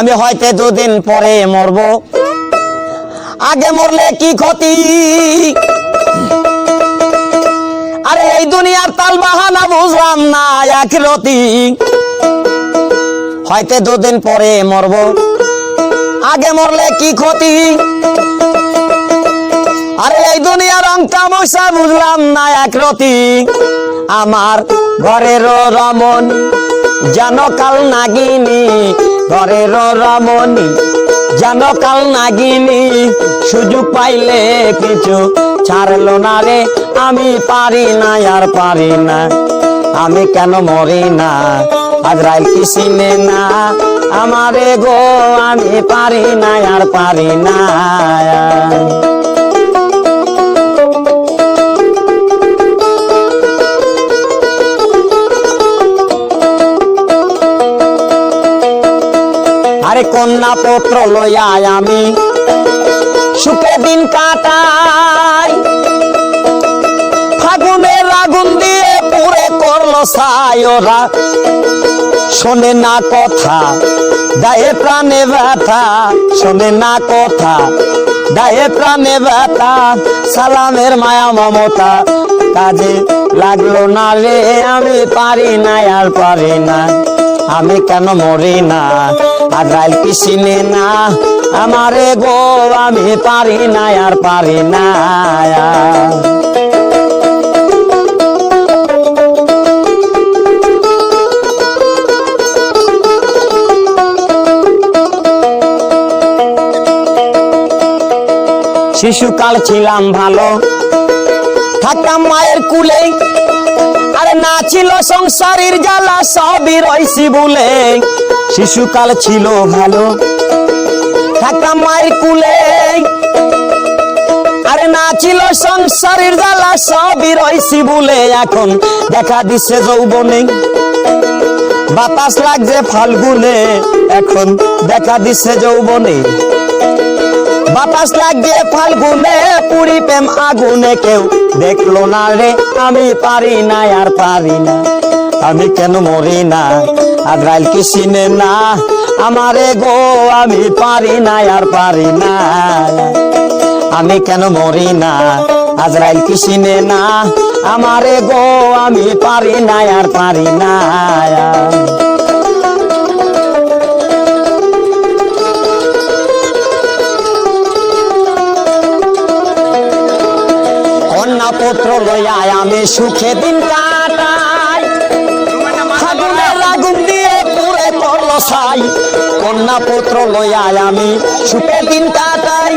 আমি হয়তো দুদিন পরে মরব। আগে মরলে কি ক্ষতি? আরে এই দুনিয়ার তাল বাহানা বুঝলাম না, এক রতি। হয়তো দুদিন পরে মরব। আগে মরলে কি ক্ষতি? আরে এই দুনিয়ার অঙ্কা মশা বুঝলাম না, এক রতি। আমার ঘরের রমন যেন কাল নাগিনী ঘরের রমণী যেন কাল নাগিনী, সুযোগ পাইলে কিছু ছাড়লো না রে। আমি পারি না, আর পারি না, আমি কেন মরি না? আজরাইল কি চিনে না আমারে গো, আমি পারি না, আর পারি না। আরে কন্যা পত্র লইয়া আমি। সুখে দিন কাটাই। ফাগুনের আগুন দিয়ে পুরে করল সায়রা শোনে না কথা গায়ে প্রাণে ব্যথা। শোনে না কথা গায়ে প্রাণে ব্যথা। সালামের মায়া, মমতা, কাজে লাগল না রে। আমি পারি না আর পারি না আমি কেন মরি না? আগ্রাইল কি চিনে না? আমারে গো, আমি পারি না, আর পারি না শিশুকাল ছিলাম ভালো, থাকতাম মায়ের কুলে। আরে না ছিল সংসারের জ্বালা, সবই রইছি বলে। শিশুকাল ছিল ভালো। থাকতাম মায়ের কুলে। আরে না ছিল সংসারের জ্বালা, সবই রইছি বলে এখন দেখা দিচ্ছে যৌবনে। বাতাস লাগছে ফাল্গুনে, এখন দেখা দিচ্ছে যৌবনে। বাতাস লাগছে ফাল্গুনে, পুরি প্রেম আগুনে কেউ দেখল না রে। আমি পারি না, আর পারি না। আমি কেন মরি না? আগ্রাইল কি চিনে না? আমারে গো, আমি পারি না আর পারি না। আমি কেন মরি না? আজরাইল কি চিনে না? আমারে গো, আমি পারি না আর পারি না। কন্যা পুত্র লইয়া আমি সুখে দিন কাটাই। সাই কন্যা পুত্র লইয়া আমি। সুখে দিন কাটাই।